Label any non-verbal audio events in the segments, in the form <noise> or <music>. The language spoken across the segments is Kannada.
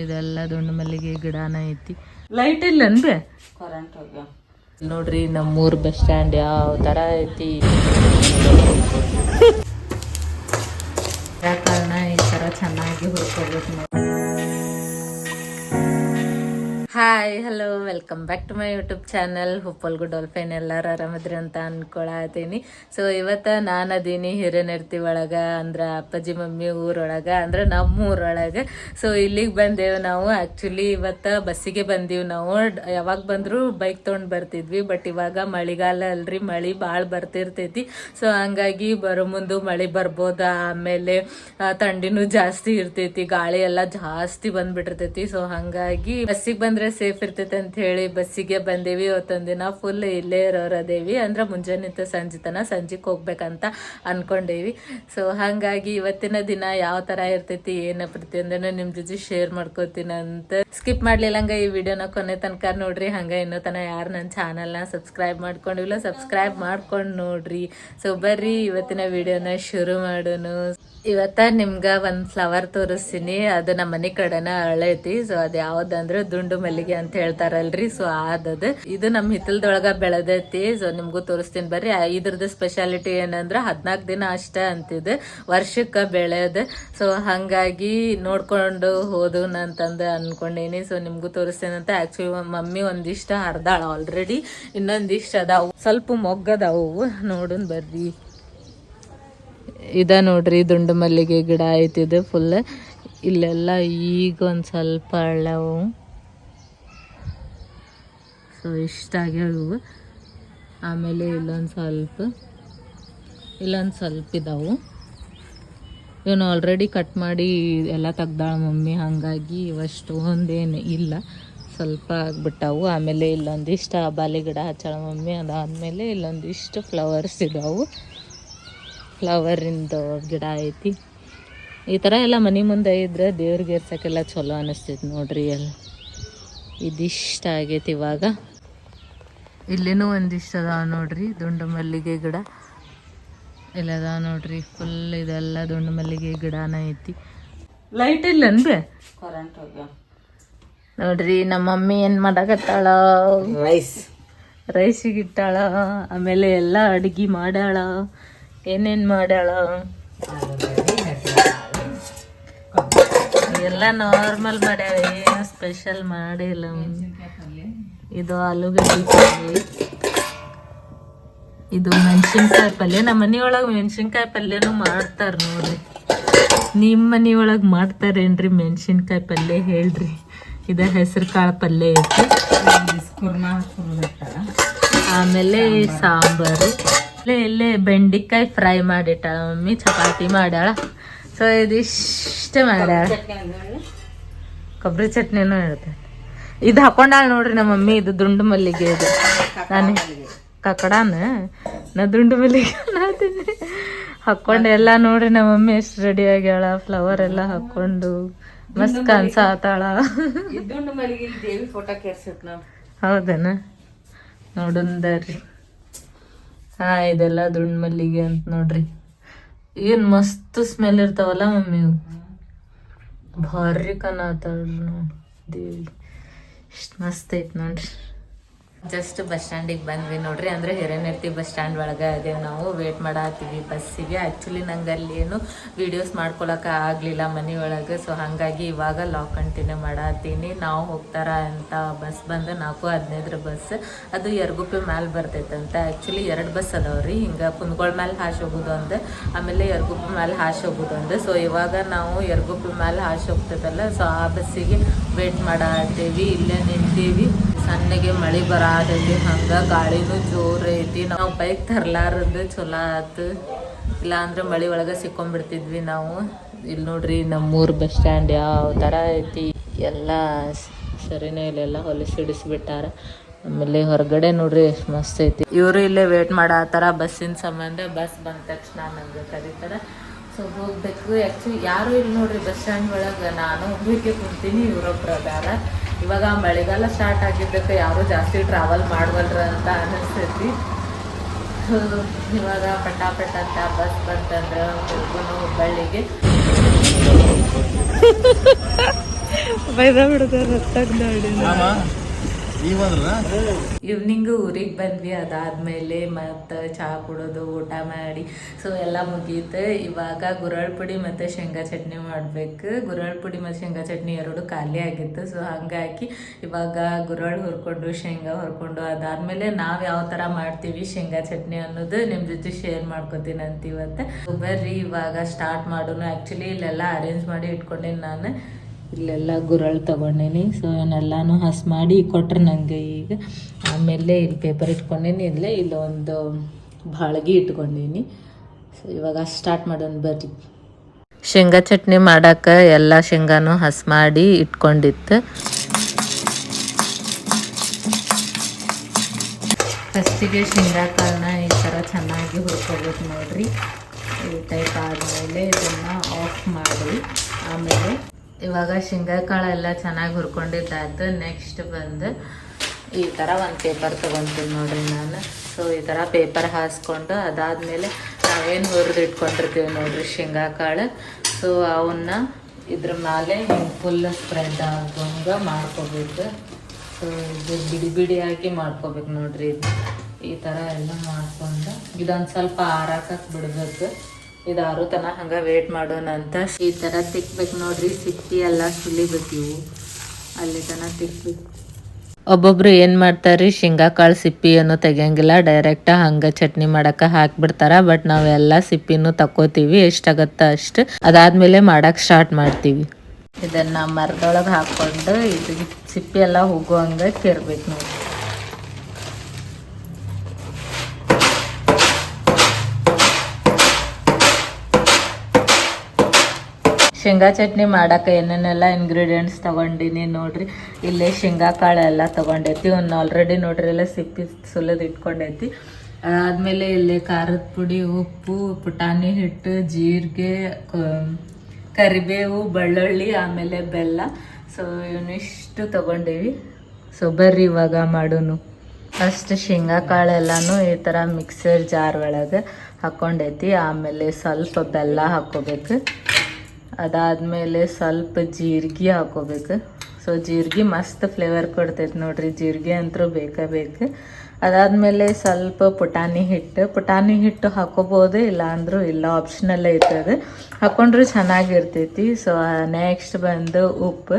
ಇದೆಲ್ಲ ದುಂಡು ಮಲ್ಲಿಗೆ ಗಿಡನ ಐತಿ ಲೈಟ್ ಇಲ್ಲ ಅಂದ್ರೆ ಕರೆಂಟ್ ಹೋಗ್ಯಾವ ನೋಡ್ರಿ ನಮ್ಮೂರ್ ಬಸ್ ಸ್ಟ್ಯಾಂಡ್ ಯಾವ ತರ ಐತಿ. <laughs> ಕಾರಣ ಈ ತರ ಚೆನ್ನಾಗಿ ಹುಡ್ಕೋಬೇಕು ನಾವು hi hello welcome back to my YouTube channel ಹುಪ್ಪಲ್ಗು dolphin ಎಲ್ಲರೂ ಆರಾಮದ್ರಿ ಅಂತ ಅನ್ಕೊಳತೀನಿ. ಸೊ ಇವತ್ತ ನಾನು ಅದೀನಿ ಹಿರೇನರ್ತಿ ಒಳಗ, ಅಂದ್ರೆ ಅಪ್ಪಾಜಿ ಮಮ್ಮಿ ಊರೊಳಗ, ಅಂದ್ರೆ ನಮ್ಮ ಊರೊಳಗೆ ಸೊ ಇಲ್ಲಿಗೆ ಬಂದೇವು ನಾವು. ಆಕ್ಚುಲಿ ಇವತ್ತ ಬಸ್ಸಿಗೆ ಬಂದೀವಿ ನಾವು. ಯಾವಾಗ ಬಂದ್ರು ಬೈಕ್ ತೊಗೊಂಡು ಬರ್ತಿದ್ವಿ ಬಟ್ ಇವಾಗ ಮಳಿಗಾಲ ಅಲ್ರಿ, ಮಳಿ ಭಾಳ ಬರ್ತಿರ್ತೈತಿ. ಸೊ ಹಂಗಾಗಿ ಬರೋ ಮುಂದೆ ಮಳಿ ಬರ್ಬೋದ? ಆಮೇಲೆ ತಂಡಿನೂ ಜಾಸ್ತಿ ಇರ್ತೈತಿ, ಗಾಳಿ ಎಲ್ಲ ಜಾಸ್ತಿ ಬಂದ್ಬಿಟ್ಟಿರ್ತೈತಿ. ಸೊ ಹಂಗಾಗಿ ಬಸ್ಸಿಗೆ ಬಂದ್ರೆ ಸೇಫ್ ಇರ್ತೈತೆ ಅಂತ ಹೇಳಿ ಬಸ್ಸಿಗೆ ಬಂದೇವಿ. ಅವತ್ತೊಂದಿನ ಫುಲ್ ಇಲ್ಲೇ ಇರೋರ ದೇವಿ. ಅಂದ್ರೆ ಮುಂಜಾನೆ ಸಂಜೆ ತನ ಸಂಜೆಗೆ ಹೋಗ್ಬೇಕಂತ ಅನ್ಕೊಂಡೇವಿ. ಸೊ ಹಂಗಾಗಿ ಇವತ್ತಿನ ದಿನ ಯಾವ ತರ ಇರ್ತೈತಿ, ಏನ ಪ್ರತಿಯೊಂದನ್ನು ನಿಮ್ ಜೊತೆ ಶೇರ್ ಮಾಡ್ಕೋತೀನಿ ಅಂತ ಸ್ಕಿಪ್ ಮಾಡ್ಲಿಲ್ಲಂಗ ಈ ವಿಡಿಯೋನ ಕೊನೆ ತನಕ ನೋಡ್ರಿ. ಹಂಗ ಇನ್ನೂ ತನ ಯಾರು ನನ್ನ ಚಾನಲ್ನ ಸಬ್ಸ್ಕ್ರೈಬ್ ಮಾಡ್ಕೊಂಡಿಲ್ಲ ಸಬ್ಸ್ಕ್ರೈಬ್ ಮಾಡ್ಕೊಂಡು ನೋಡ್ರಿ. ಸೊ ಬರ್ರಿ, ಇವತ್ತಿನ ವಿಡಿಯೋನ ಶುರು ಮಾಡೋನು ಇವತ್ತ ನಿಮ್ಗ ಒಂದ್ ಫ್ಲವರ್ ತೋರಿಸ್ತೀನಿ. ಅದು ನಮ್ಮ ಮನೆ ಕಡೆನ ಅಳೈತಿ ಸೊ ಅದ್ ಯಾವ್ದಂದ್ರೆ ದುಂಡು ಮಲ್ಲಿಗೆ ಅಂತ ಹೇಳ್ತಾರಲ್ರಿ. ಸೊ ಅದದ ಇದು ನಮ್ ಹಿತ್ತಲದೊಳಗ ಬೆಳೆದೈತಿ. ಸೊ ನಿಮ್ಗೂ ತೋರಿಸ್ತೀನಿ ಬರ್ರಿ. ಇದ್ರದ್ದು ಸ್ಪೆಷಾಲಿಟಿ ಏನಂದ್ರ ಹದ್ನಾಲ್ಕು ದಿನ ಅಷ್ಟ ಅಂತಿದ್. ವರ್ಷಕ್ಕ ಬೆಳೆದ. ಸೊ ಹಂಗಾಗಿ ನೋಡ್ಕೊಂಡು ಹೋದು ಅಂತಂದು ಅನ್ಕೊಂಡೇನಿ. ಸೊ ನಿಮ್ಗೂ ತೋರಿಸ್ತೇನೆ ಅಂತ. ಆಕ್ಚುಲಿ ಮಮ್ಮಿ ಒಂದಿಷ್ಟ ಹರ್ದಾಳ ಆಲ್ರೆಡಿ ಇನ್ನೊಂದಿಷ್ಟ ಅದಾವು. ಸ್ವಲ್ಪ ಮೊಗ್ಗದವು. ನೋಡೋಣ ಬರ್ರಿ. ಇದ ನೋಡ್ರಿ, ದುಂಡು ಮಲ್ಲಿಗೆ ಗಿಡ ಐತಿದು ಫುಲ್ ಇಲ್ಲೆಲ್ಲ ಈಗ ಒಂದು ಸ್ವಲ್ಪ ಅಳ್ಳವು ಸೊ ಇಷ್ಟ ಆಗ್ಯಾವು ಆಮೇಲೆ ಇಲ್ಲೊಂದು ಸ್ವಲ್ಪ ಇಲ್ಲೊಂದು ಸ್ವಲ್ಪ ಇದಾವು. ಇವನು ಆಲ್ರೆಡಿ ಕಟ್ ಮಾಡಿ ಎಲ್ಲ ತೆಗ್ದಾಳ ಮಮ್ಮಿ, ಹಾಗಾಗಿ ಇವಷ್ಟು ಒಂದೇನು ಇಲ್ಲ. ಸ್ವಲ್ಪ ಆಗ್ಬಿಟ್ಟಾವು. ಆಮೇಲೆ ಇಲ್ಲೊಂದಿಷ್ಟು ಬಾಲಿ ಗಿಡ ಹಚ್ಚಾಳ ಮಮ್ಮಿ. ಅದಾದಮೇಲೆ ಇಲ್ಲೊಂದಿಷ್ಟು ಫ್ಲವರ್ಸ್ ಇದಾವು. ಫ್ಲವರಿಂದ ಗಿಡ ಐತಿ. ಈ ಥರ ಎಲ್ಲ ಮನೆ ಮುಂದೆ ಇದ್ರೆ ದೇವ್ರಿಗೆ ಇರ್ಸಕ್ಕೆಲ್ಲ ಚಲೋ ಅನಿಸ್ತೈತಿ ನೋಡ್ರಿ ಎಲ್ಲ. ಇದಿಷ್ಟ ಆಗೈತಿ ಇವಾಗ. ಇಲ್ಲೇನೂ ಒಂದಿಷ್ಟು ಅದಾವ ನೋಡ್ರಿ ದುಂಡು ಮಲ್ಲಿಗೆ ಗಿಡ ಇಲ್ಲದ ನೋಡ್ರಿ ಫುಲ್ ಇದೆಲ್ಲ ದುಂಡು ಮಲ್ಲಿಗೆ ಗಿಡನ ಐತಿ. ಲೈಟ್ ಇಲ್ಲ ಅಂದ್ರೆ ನೋಡ್ರಿ ನಮ್ಮ ಮಮ್ಮಿ ಏನು ಮಾಡಾಕತ್ತಾಳ? ರೈಸ್ ರೈಸಿಗಿಟ್ಟಾಳ ಆಮೇಲೆ ಎಲ್ಲ ಅಡಿಗೆ ಮಾಡ್ಯಾಳ ಏನೇನು ಮಾಡ್ಯಾಳ? ಎಲ್ಲ ನಾರ್ಮಲ್ ಮಾಡ್ಯಾಳ ಏನು ಸ್ಪೆಷಲ್ ಮಾಡಿಲ್ಲ. ಇದು ಆಲೂಗಡ್ಡೆ ಪಲ್ಯ ಇದು ಮೆಣಸಿನ್ಕಾಯಿ ಪಲ್ಯ ನಮ್ಮ ಮನೆಯೊಳಗೆ ಮೆಣಸಿನ್ಕಾಯಿ ಪಲ್ಯನೂ ಮಾಡ್ತಾರೆ ನೋಡ್ರಿ. ನಿಮ್ಮ ಮನೆಯೊಳಗೆ ಮಾಡ್ತಾರೇನ್ರಿ ಮೆಣಸಿನ್ಕಾಯಿ ಪಲ್ಯ ಹೇಳ್ರಿ. ಇದು ಹೆಸರು ಕಾಳು ಪಲ್ಯ ಐತಿ. ಆಮೇಲೆ ಸಾಂಬಾರು. ಇಲ್ಲೇ ಇಲ್ಲೇ ಬೆಂಡಿಕಾಯಿ ಫ್ರೈ ಮಾಡಿಟ್ಟಾಳ ಮಮ್ಮಿ ಚಪಾತಿ ಮಾಡ್ಯಾಳ. ಸೊ ಇದಿಷ್ಟೇ ಮಾಡ್ಯಾಳ. ಕೊಬ್ಬರಿ ಚಟ್ನಿನೂ ಇರುತ್ತೆ. ಇದು ಹಾಕೊಂಡಾಳ ನೋಡ್ರಿ ನಮ್ಮ ಮಮ್ಮಿ ಇದು ದುಂಡು ಮಲ್ಲಿಗೆ ಇದು. ನಾನು ಕಕಡಾನ ನಾ ದುಂಡು ಮಲ್ಲಿಗೆ <laughs> ಅನ್ನತೀನಿ ಹಾಕೊಂಡು ಎಲ್ಲ ನೋಡ್ರಿ ನಮ್ಮ ಮಮ್ಮಿ ಎಷ್ಟು ರೆಡಿ ಆಗ್ಯಾಳ ಫ್ಲವರ್ ಎಲ್ಲ ಹಾಕೊಂಡು ಮಸ್ತ್ ಕನ್ಸಾತಾಳ ದುಂಡು ಮಲ್ಲಿಗೆ ದೇವಿ ಫೋಟೋ ಕೆರ್ಸಿತ್ ನಾವು ಹೌದನ? ನೋಡಂದರಿ ಹಾ, ಇದೆಲ್ಲ ದುಂಡ್ ಮಲ್ಲಿಗೆ ಅಂತ ನೋಡ್ರಿ. ಏನ್ ಮಸ್ತ್ ಸ್ಮೆಲ್ ಇರ್ತಾವಲ್ಲ ಮಮ್ಮಿ. ಭಾರಿ ನೋಡಿ ದೇವಿ ಇಷ್ಟು ಮಸ್ತ್ ಐತ್ ನೋಡ್ರಿ. ಜಸ್ಟ್ ಬಸ್ ಸ್ಟ್ಯಾಂಡಿಗೆ ಬಂದ್ವಿ ನೋಡ್ರಿ. ಅಂದ್ರೆ ಹಿರೇನರ್ತಿ ಬಸ್ ಸ್ಟ್ಯಾಂಡ್ ಒಳಗೆ ಅದೇ ನಾವು. ವೇಟ್ ಮಾಡತ್ತೀವಿ ಬಸ್ಸಿಗೆ ಆ್ಯಕ್ಚುಲಿ ನಂಗೆ ಅಲ್ಲಿ ಏನು ವಿಡಿಯೋಸ್ ಮಾಡ್ಕೊಳಕ್ಕೆ ಆಗಲಿಲ್ಲ ಮನೆಯೊಳಗೆ ಸೊ ಹಾಗಾಗಿ ಇವಾಗ ಲಾಕ್ ಕಂಟಿನ್ಯೂ ಮಾಡತ್ತೀನಿ. ನಾವು ಹೋಗ್ತಾರ ಅಂತ ಬಸ್ ಬಂದು ನಾಲ್ಕು ಹದಿನೈದರ ಬಸ್ ಅದು ಎರಗುಪ್ಪೆ ಮ್ಯಾಲೆ ಬರ್ತೈತಂತ ಆ್ಯಕ್ಚುಲಿ ಎರಡು ಬಸ್ ಅದಾವ್ರಿ ಹಿಂಗೆ ಕುಂದ್ಗೊಳ ಮ್ಯಾಲೆ ಹಾಶ್ ಹೋಗೋದು ಒಂದು. ಆಮೇಲೆ ಎರಗುಪ್ಪೆ ಮ್ಯಾಲೆ ಹಾಶ್ ಹೋಗೋದು ಒಂದು. ಸೊ ಇವಾಗ ನಾವು ಎರಗುಪ್ಪೆ ಮ್ಯಾಲೆ ಹಾಶ್ ಹೋಗ್ತದಲ್ಲ ಸೊ ಆ ಬಸ್ಸಿಗೆ ವೇಟ್ ಮಾಡತ್ತೀವಿ ಇಲ್ಲೇ ನಿಂತೀವಿ. ಸಣ್ಣಗೆ ಮಳೆ ಬರಾತೈತಿ, ಹಂಗ ಗಾಳಿನೂ ಜೋರ್ ಐತಿ. ನಾವು ಬೈಕ್ ತರ್ಲಾರದು ಚಲೋ ಆತು. ಇಲ್ಲ ಅಂದ್ರೆ ಮಳೆ ಒಳಗೆ ಸಿಕ್ಕೊಂಡ್ಬಿಡ್ತಿದ್ವಿ ನಾವು. ಇಲ್ಲಿ ನೋಡ್ರಿ ನಮ್ಮೂರ್ ಬಸ್ ಸ್ಟ್ಯಾಂಡ್ ಯಾವ ಥರ ಐತಿ. ಎಲ್ಲ ಸರಿನೇ ಇಲ್ಲೆಲ್ಲ ಹೊಲಿಸಿ ಹಿಡಿಸ್ಬಿಟ್ಟಾರ. ಆಮೇಲೆ ಹೊರಗಡೆ ನೋಡ್ರಿ ಎಷ್ಟು ಮಸ್ತ್ ಐತಿ. ಇವರು ಇಲ್ಲೇ ವೇಟ್ ಮಾಡತ್ತಾರ ಬಸ್ಸಿನ ಸಂಬಂಧ, ಬಸ್ ಬಂದ ತಕ್ಷಣ ನಮ್ಗೆ ಕರೀತಾರ. ಸೊ ಹೋಗ್ಬೇಕು. ಆ್ಯಕ್ಚುಲಿ ಯಾರು ಇಲ್ಲಿ ನೋಡ್ರಿ ಬಸ್ ಸ್ಟ್ಯಾಂಡ್ ಒಳಗೆ. ನಾನು ಒಬ್ಬಕ್ಕೆ ಕುಂತೀನಿ ಇವರೊಬ್ಬರ ಅದಾರ. ಇವಾಗ ಮಳೆಗಾಲ ಸ್ಟಾರ್ಟ್ ಆಗಿದ್ದಕ್ಕೆ ಯಾರು ಜಾಸ್ತಿ ಟ್ರಾವೆಲ್ ಮಾಡವಲ್ರ ಅಂತ ಅನಿಸ್ತೈತಿ. ಸೊ ಇವಾಗ ಪಟಾಪಟ ಅಂತ ಬಸ್ ಬಂತಂದ್ರೆ ಹುಡುಗನು ಹುಬ್ಬಳ್ಳಿಗೆ. ಬೈದ ಬಿಡುತ್ತೆ ರತ್ತಾಗ್ದಾಡಿ ನೋಡಿ ಈವ್ನಿಂಗ್ ಊರಿಗೆ ಬಂದ್ವಿ, ಅದಾದ್ಮೇಲೆ ಮತ್ತು ಚಹಾ ಕುಡೋದು, ಊಟ ಮಾಡಿ. ಸೊ ಎಲ್ಲ ಮುಗೀತು. ಇವಾಗ ಗುರಳ್ ಪುಡಿ ಮತ್ತು ಶೇಂಗಾ ಚಟ್ನಿ ಮಾಡಬೇಕು. ಗುರಳ್ ಪುಡಿ ಮತ್ತು ಶೇಂಗಾ ಚಟ್ನಿ ಎರಡು ಖಾಲಿ ಆಗಿತ್ತು. ಸೊ ಹಾಗಾಗಿ ಇವಾಗ ಗುರಳ್ ಹುರ್ಕೊಂಡು, ಶೇಂಗಾ ಹುರ್ಕೊಂಡು, ಅದಾದ್ಮೇಲೆ ನಾವು ಯಾವ ಥರ ಮಾಡ್ತೀವಿ ಶೇಂಗಾ ಚಟ್ನಿ ಅನ್ನೋದು ನಿಮ್ಮ ಜೊತೆ ಶೇರ್ ಮಾಡ್ಕೋತೀನಿ ಅಂತ ಇವತ್ತು. ಬರ್ರಿ, ಇವಾಗ ಸ್ಟಾರ್ಟ್ ಮಾಡೋಣ. ಆ್ಯಕ್ಚುಲಿ ಇಲ್ಲೆಲ್ಲ ಅರೇಂಜ್ ಮಾಡಿ ಇಟ್ಕೊಂಡೇನಿ ನಾನು. ಇಲ್ಲೆಲ್ಲ ಗುರಳ್ ತಗೊಂಡೇನಿ. ಸೊ ಇವನ್ನೆಲ್ಲಾನು ಹಸ್ ಮಾಡಿ ಕೊಟ್ರು ನನಗೆ ಈಗ. ಆಮೇಲೆ ಇಲ್ಲಿ ಪೇಪರ್ ಇಟ್ಕೊಂಡೇನಿ. ಇಲ್ಲೇ ಇಲ್ಲೊಂದು ಬಾಳ್ಗಿ ಇಟ್ಕೊಂಡೀನಿ. ಸೊ ಇವಾಗ ಸ್ಟಾರ್ಟ್ ಮಾಡೋಣ ಬರ್ರಿ. ಶೇಂಗಾ ಚಟ್ನಿ ಮಾಡಕ್ಕೆ ಎಲ್ಲ ಶೇಂಗಾನು ಹಸ್ ಮಾಡಿ ಇಟ್ಕೊಂಡಿತ್ತು. ಫಸ್ಟಿಗೆ ಶೇಂಗಾ ಕಾಳನ್ನ ಈ ಥರ ಚೆನ್ನಾಗಿ ಹುರ್ಕೋಬೇಕು ನೋಡ್ರಿ. ಈ ಟೈಪ್ ಆದಮೇಲೆ ಇದನ್ನು ಆಫ್ ಮಾಡಿ. ಆಮೇಲೆ ಇವಾಗ ಶೇಂಗಾ ಕಾಳೆಲ್ಲ ಚೆನ್ನಾಗಿ ಹುರ್ಕೊಂಡಿದ್ದಾಯ್ತು ನೆಕ್ಸ್ಟ್ ಬಂದು ಈ ಥರ ಒಂದು ಪೇಪರ್ ತೊಗೊತೀನಿ ನೋಡ್ರಿ ನಾನು. ಸೊ ಈ ಥರ ಪೇಪರ್ ಹಾಸ್ಕೊಂಡು ಅದಾದಮೇಲೆ ನಾವೇನು ಹುರಿದು ಇಟ್ಕೊಂಡಿರ್ತೀವಿ ನೋಡ್ರಿ ಶೇಂಗಾ ಕಾಳು ಸೊ ಅವನ್ನ ಇದ್ರ ಮೇಲೆ ಹಿಂಗೆ ಫುಲ್ ಸ್ಪ್ರೆಡ್ ಆಗೋಂಗೆ ಮಾಡ್ಕೋಬೇಕು. ಸೊ ಇದು ಬಿಡಿ ಬಿಡಿಯಾಗಿ ಮಾಡ್ಕೋಬೇಕು ನೋಡ್ರಿ. ಈ ಥರ ಎಲ್ಲ ಮಾಡ್ಕೊಂಡು ಇದೊಂದು ಸ್ವಲ್ಪ ಆರಾಕಕ್ಕೆ ಬಿಡ್ಬೇಕು ಇದು ತನ ಹಂಗೆ ವೇಟ್ ಮಾಡೋಣ ಅಂತ. ಈ ಥರ ತಿಕ್ಬೇಕು ನೋಡ್ರಿ ಸಿಕ್ಕಿ ಎಲ್ಲ ಸುಲಿಬೇಕು ಇವು ಅಲ್ಲಿ ತನ ತಿಕ್ಬೇಕು ಒಬ್ಬೊಬ್ರು ಏನು ಮಾಡ್ತಾರೆ ಶೇಂಗಾ ಕಾಳು ಸಿಪ್ಪಿಯನ್ನು ತೆಗಿಯಂಗಿಲ್ಲ. ಡೈರೆಕ್ಟ್ ಹಂಗೆ ಚಟ್ನಿ ಮಾಡಕ್ಕೆ ಹಾಕ್ಬಿಡ್ತಾರ. ಬಟ್ ನಾವೆಲ್ಲ ಸಿಪ್ಪಿನೂ ತಕ್ಕೋತೀವಿ, ಎಷ್ಟಾಗತ್ತ ಅಷ್ಟು. ಅದಾದ್ಮೇಲೆ ಮಾಡಕ್ಕೆ ಸ್ಟಾರ್ಟ್ ಮಾಡ್ತೀವಿ. ಇದನ್ನ ಮರದೊಳಗೆ ಹಾಕ್ಕೊಂಡು, ಇದು ಸಿಪ್ಪಿ ಎಲ್ಲ ಹೋಗುವಂಗೆ ಕೇರ್ಬೇಕು ನೋಡಿ ಶೇಂಗಾ ಚಟ್ನಿ ಮಾಡಕ್ಕೆ ಏನೇನೆಲ್ಲ ಇಂಗ್ರೀಡಿಯೆಂಟ್ಸ್ ತಗೊಂಡಿನಿ ನೋಡ್ರಿ. ಇಲ್ಲೇ ಶೇಂಗಾ ಕಾಳೆಲ್ಲ ತಗೊಂಡೈತಿ, ಒಂದು ಆಲ್ರೆಡಿ ನೋಡ್ರಿ ಎಲ್ಲ ಸಿಪ್ಪಿ ಸುಲಿದು ಇಟ್ಕೊಂಡೈತಿ. ಅದಾದ್ಮೇಲೆ ಇಲ್ಲಿ ಖಾರದ ಪುಡಿ, ಉಪ್ಪು, ಪುಟಾಣಿ ಹಿಟ್ಟು, ಜೀರಿಗೆ ಕರಿಬೇವು, ಬೆಳ್ಳುಳ್ಳಿ, ಆಮೇಲೆ ಬೆಲ್ಲ. ಸೊ ಇವನಿಷ್ಟು ತಗೊಂಡೀವಿ. ಸೊ ಬರ್ರಿ ಇವಾಗ ಮಾಡೋನು. ಫಸ್ಟ್ ಶೇಂಗಾ ಕಾಳೆಲ್ಲನೂ ಈ ಥರ ಮಿಕ್ಸರ್ ಜಾರ್ ಒಳಗೆ ಹಾಕ್ಕೊಂಡೈತಿ ಆಮೇಲೆ ಸ್ವಲ್ಪ ಬೆಲ್ಲ ಹಾಕ್ಕೋಬೇಕು ಅದಾದಮೇಲೆ ಸ್ವಲ್ಪ ಜೀರಿಗೆ ಹಾಕೋಬೇಕು. ಸೊ ಜೀರಿಗೆ ಮಸ್ತ್ ಫ್ಲೇವರ್ ಕೊಡ್ತೈತೆ ನೋಡ್ರಿ. ಜೀರಿಗೆ ಅಂತೂ ಬೇಕೇ ಬೇಕು. ಅದಾದಮೇಲೆ ಸ್ವಲ್ಪ ಪುಟಾಣಿ ಹಿಟ್ಟು. ಪುಟಾಣಿ ಹಿಟ್ಟು ಹಾಕೋಬೋದು ಇಲ್ಲ ಇಲ್ಲ ಆಪ್ಷನಲ್ ಇರ್ತದೆ. ಅದು ಚೆನ್ನಾಗಿರ್ತೈತಿ. ಸೊ ನೆಕ್ಸ್ಟ್ ಬಂದು ಉಪ್ಪು.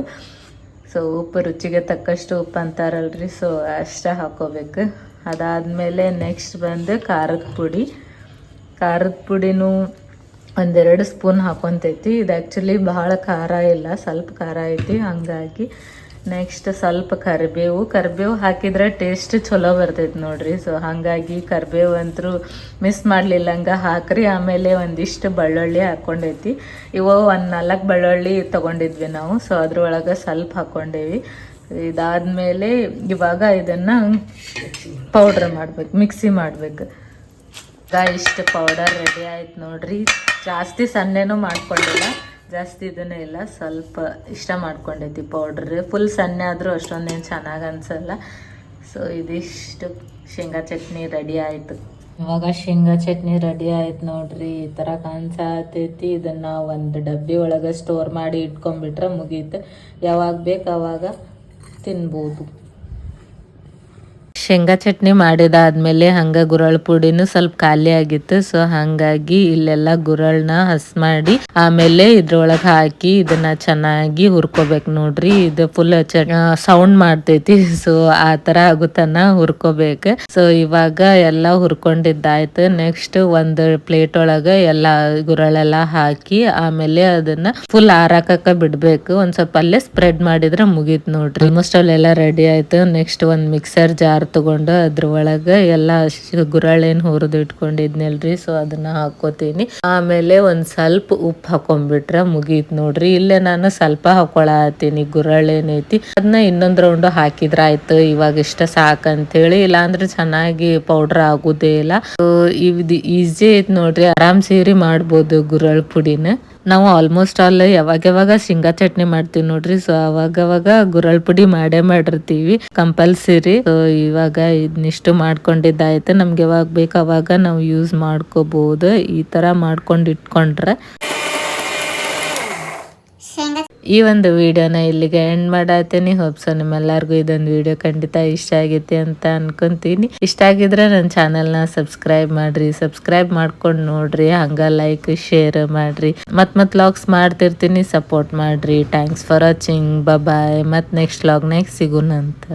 ಸೊ ಉಪ್ಪು ರುಚಿಗೆ ತಕ್ಕಷ್ಟು ಉಪ್ಪು ಅಂತಾರಲ್ರಿ. ಸೊ ಅಷ್ಟೇ ಹಾಕೋಬೇಕು. ಅದಾದಮೇಲೆ ನೆಕ್ಸ್ಟ್ ಬಂದು ಖಾರದ ಪುಡಿ. ಖಾರದ ಪುಡಿನೂ ಒಂದೆರಡು ಸ್ಪೂನ್ ಹಾಕೊತೈತಿ. ಇದು ಆ್ಯಕ್ಚುಲಿ ಭಾಳ ಖಾರ ಇಲ್ಲ, ಸ್ವಲ್ಪ ಖಾರ ಐತಿ. ಹಂಗಾಗಿ ನೆಕ್ಸ್ಟ್ ಸ್ವಲ್ಪ ಕರಿಬೇವು. ಕರಿಬೇವು ಹಾಕಿದ್ರೆ ಟೇಸ್ಟ್ ಚಲೋ ಬರ್ತೈತಿ ನೋಡ್ರಿ. ಸೊ ಹಾಗಾಗಿ ಕರಿಬೇವು ಅಂತೂ ಮಿಸ್ ಮಾಡಲಿಲ್ಲ. ಹಂಗೆ ಹಾಕ್ರಿ. ಆಮೇಲೆ ಒಂದಿಷ್ಟು ಬೆಳ್ಳುಳ್ಳಿ ಹಾಕ್ಕೊಂಡೈತಿ ಇವು ಒಂದು ನಾಲ್ಕು ಬೆಳ್ಳುಳ್ಳಿ ತೊಗೊಂಡಿದ್ವಿ ನಾವು. ಸೊ ಅದ್ರೊಳಗೆ ಸ್ವಲ್ಪ ಹಾಕ್ಕೊಂಡೇವಿ ಇದಾದ್ಮೇಲೆ ಇವಾಗ ಇದನ್ನು ಪೌಡ್ರ್ ಮಾಡ್ಬೇಕು ಮಿಕ್ಸಿ ಮಾಡ್ಬೇಕು. ಇಷ್ಟು ಪೌಡರ್ ರೆಡಿ ಆಯ್ತು ನೋಡ್ರಿ. ಜಾಸ್ತಿ ಸಣ್ಣನೂ ಮಾಡ್ಕೊಂಡಿಲ್ಲ. ಜಾಸ್ತಿ ಇದನ್ನೇ ಇಲ್ಲ, ಸ್ವಲ್ಪ ಇಷ್ಟ ಮಾಡ್ಕೊಂಡೈತಿ ಪೌಡ್ರ್ ಫುಲ್ ಸಣ್ಣ ಆದರೂ ಅಷ್ಟೊಂದೇನು ಚೆನ್ನಾಗಿ ಅನ್ಸಲ್ಲ. ಸೊ ಇದಿಷ್ಟು ಶೇಂಗಾ ಚಟ್ನಿ ರೆಡಿ ಆಯಿತು. ಇವಾಗ ಶೇಂಗಾ ಚಟ್ನಿ ರೆಡಿ ಆಯ್ತು ನೋಡ್ರಿ. ಈ ಥರ ಕಾಣಿಸತೈತಿ. ಇದನ್ನು ಒಂದು ಡಬ್ಬಿ ಒಳಗೆ ಸ್ಟೋರ್ ಮಾಡಿ ಇಟ್ಕೊಂಡ್ಬಿಟ್ರೆ ಮುಗೀತು. ಯಾವಾಗ ಬೇಕು ಅವಾಗ ತಿನ್ಬೋದು. ಶೇಂಗಾ ಚಟ್ನಿ ಮಾಡಿದಾದ್ಮೇಲೆ ಹಂಗ ಗುರಳ್ ಪುಡಿನೂ ಸ್ವಲ್ಪ ಖಾಲಿ ಆಗಿತ್ತು. ಸೊ ಹಂಗಾಗಿ ಇಲ್ಲೆಲ್ಲ ಗುರಳ್ನ ಹಸ್ ಮಾಡಿ ಆಮೇಲೆ ಇದ್ರೊಳಗೆ ಹಾಕಿ ಇದನ್ನ ಚೆನ್ನಾಗಿ ಹುರ್ಕೋಬೇಕು ನೋಡ್ರಿ. ಇದು ಫುಲ್ ಸೌಂಡ್ ಮಾಡ್ತೈತಿ. ಸೊ ಆ ತರ ಆಗುತ್ತನ ಹುರ್ಕೋಬೇಕು. ಸೊ ಇವಾಗ ಎಲ್ಲ ಹುರ್ಕೊಂಡಿದ್ದಾಯ್ತು. ನೆಕ್ಸ್ಟ್ ಒಂದು ಪ್ಲೇಟ್ ಒಳಗೆ ಎಲ್ಲ ಗುರಳೆಲ್ಲ ಹಾಕಿ ಆಮೇಲೆ ಅದನ್ನ ಫುಲ್ ಆರಾಕಕ್ಕ ಬಿಡ್ಬೇಕು. ಒಂದ್ ಸ್ವಲ್ಪ ಅಲ್ಲೇ ಸ್ಪ್ರೆಡ್ ಮಾಡಿದ್ರೆ ಮುಗೀತ್ ನೋಡ್ರಿ. ಆಲ್ಮೋಸ್ಟ್ ಅಲ್ಲೆಲ್ಲ ರೆಡಿ ಆಯ್ತು. ನೆಕ್ಸ್ಟ್ ಒಂದ್ ಮಿಕ್ಸರ್ ಜಾರ್ ತಗೊಂಡು ಅದ್ರ ಒಳಗೆ ಎಲ್ಲ ಗುರಳೇನ್ ಹುರಿದು ಇಟ್ಕೊಂಡಿದ್ನಲ್ರಿ ಸೊ ಅದನ್ನ ಹಾಕೋತೀನಿ. ಆಮೇಲೆ ಒಂದ್ ಸ್ವಲ್ಪ ಉಪ್ಪು ಹಾಕೊಂಡ್ಬಿಟ್ರೆ ಮುಗೀತ್ ನೋಡ್ರಿ. ಇಲ್ಲೇ ನಾನು ಸ್ವಲ್ಪ ಹಾಕೊಳತೀನಿ ಐತಿ ಅದನ್ನ ಇನ್ನೊಂದ್ ರೌಂಡ್ ಹಾಕಿದ್ರ ಆಯ್ತು, ಇವಾಗ ಇಷ್ಟ ಸಾಕಂತೇಳಿ. ಇಲ್ಲಾಂದ್ರೆ ಚೆನ್ನಾಗಿ ಪೌಡರ್ ಆಗುದೇ ಇಲ್ಲ. ಇದು ಈಸಿ ಐತ್ ನೋಡ್ರಿ, ಆರಾಮ್ ಸೇರಿ ಮಾಡ್ಬೋದು ಗುರಳ್ ಪುಡಿನ. ನಾವು ಆಲ್ಮೋಸ್ಟ್ ಆಲ್ ಯಾವಾಗ ಯಾವಾಗ ಶೇಂಗಾ ಚಟ್ನಿ ಮಾಡ್ತೀವಿ ನೋಡ್ರಿ. ಸೊ ಅವಾಗವಾಗ ಗುರಳ್ ಪುಡಿ ಮಾಡೇ ಮಾಡಿರ್ತೀವಿ. ಕಂಪಲ್ಸರಿ ಸೊ ಇವಾಗ ಇದನ್ನಿಷ್ಟು ಮಾಡ್ಕೊಂಡಿದ್ದಾಯ್ತು. ನಮ್ಗೆ ಯಾವಾಗ ಬೇಕು ಅವಾಗ ನಾವು ಯೂಸ್ ಮಾಡ್ಕೋಬಹುದು ಈ ತರ ಮಾಡ್ಕೊಂಡು ಇಟ್ಕೊಂಡ್ರೆ ಈ ಒಂದು ವಿಡಿಯೋನ ಇಲ್ಲಿಗೆ ಎಂಡ್ ಮಾಡತ್ತೀನಿ ಹೋಪ್ಸೋ ನಿಮ್ಮೆಲ್ಲರಿಗೂ ಇದೊಂದು ವಿಡಿಯೋ ಖಂಡಿತ ಇಷ್ಟ ಆಗೈತಿ ಅಂತ ಅನ್ಕೊಂತೀನಿ. ಇಷ್ಟ ಆಗಿದ್ರೆ ನನ್ನ ಚಾನಲ್ನ ಸಬ್ಸ್ಕ್ರೈಬ್ ಮಾಡ್ರಿ. ಸಬ್ಸ್ಕ್ರೈಬ್ ಮಾಡ್ಕೊಂಡು ನೋಡ್ರಿ. ಹಂಗ ಲೈಕ್ ಶೇರ್ ಮಾಡ್ರಿ. ಮತ್ ಮತ್ ಲಾಗ್ಸ್ ಮಾಡ್ತಿರ್ತೀನಿ. ಸಪೋರ್ಟ್ ಮಾಡ್ರಿ. ಥ್ಯಾಂಕ್ಸ್ ಫಾರ್ ವಾಚಿಂಗ್ ಬಾಯ್ ಮತ್ ನೆಕ್ಸ್ಟ್ ಲಾಗ್ನಾಗ ಸಿಗೋಣಂತ.